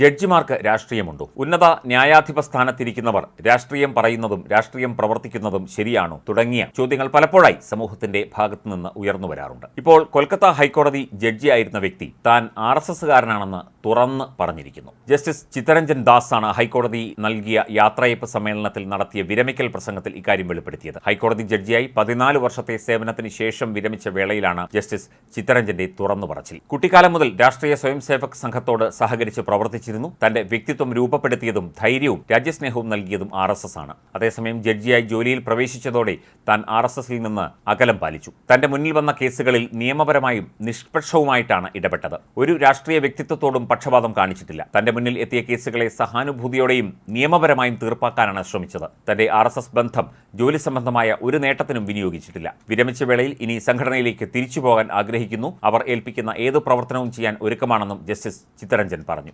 ജഡ്ജിമാർക്ക് രാഷ്ട്രീയമുണ്ടോ? ഉന്നത ന്യായാധിപ സ്ഥാനത്തിരിക്കുന്നവർ രാഷ്ട്രീയം പറയുന്നതും രാഷ്ട്രീയം പ്രവർത്തിക്കുന്നതും ശരിയാണോ? തുടങ്ങിയ ചോദ്യങ്ങൾ പലപ്പോഴായി സമൂഹത്തിന്റെ ഭാഗത്തുനിന്ന് ഉയർന്നു വരാറുണ്ട്. ഇപ്പോൾ കൊൽക്കത്ത ഹൈക്കോടതി ജഡ്ജിയായിരുന്ന വ്യക്തി താൻ ആർ എസ് തുറന്ന് പറഞ്ഞിരിക്കുന്നു. ജസ്റ്റിസ് ചിത്തരഞ്ജൻ ദാസ് ആണ് ഹൈക്കോടതി നൽകിയ യാത്രയപ്പ് സമ്മേളനത്തിൽ നടത്തിയ വിരമിക്കൽ പ്രസംഗത്തിൽ ഇക്കാര്യം വെളിപ്പെടുത്തിയത്. ഹൈക്കോടതി ജഡ്ജിയായി പതിനാല് വർഷത്തെ സേവനത്തിന് ശേഷം വിരമിച്ച വേളയിലാണ് ജസ്റ്റിസ് ചിത്തരഞ്ജന്റെ തുറന്നു പറച്ചിൽ. കുട്ടിക്കാലം മുതൽ രാഷ്ട്രീയ സ്വയംസേവക് സംഘത്തോട് സഹകരിച്ച് പ്രവർത്തിച്ചിരുന്നു. തന്റെ വ്യക്തിത്വം രൂപപ്പെടുത്തിയതും ധൈര്യവും രാജ്യസ്നേഹവും നൽകിയതും ആർ എസ് എസ് ആണ്. അതേസമയം ജഡ്ജിയായി ജോലിയിൽ പ്രവേശിച്ചതോടെ താൻ ആർ എസ് എസിൽ നിന്ന് അകലം പാലിച്ചു. തന്റെ മുന്നിൽ വന്ന കേസുകളിൽ നിയമപരമായും നിഷ്പക്ഷവുമായിട്ടാണ് ഇടപെട്ടത്. ഒരു രാഷ്ട്രീയ വ്യക്തിത്വത്തോടും പക്ഷപാതം കാണിച്ചിട്ടില്ല. തന്റെ മുന്നിൽ എത്തിയ കേസുകളെ സഹാനുഭൂതിയോടെയും നിയമപരമായും തീർപ്പാക്കാനാണ് ശ്രമിച്ചത്. തന്റെ ആർ ബന്ധം ജോലി സംബന്ധമായ ഒരു നേട്ടത്തിനും വിനിയോഗിച്ചിട്ടില്ല. വിരമിച്ച വേളയിൽ ഇനി സംഘടനയിലേക്ക് തിരിച്ചുപോകാൻ ആഗ്രഹിക്കുന്നു. അവർ ഏൽപ്പിക്കുന്ന ഏത് പ്രവർത്തനവും ചെയ്യാൻ ഒരുക്കമാണെന്നും ജസ്റ്റിസ് ചിത്തരഞ്ജൻ പറഞ്ഞു.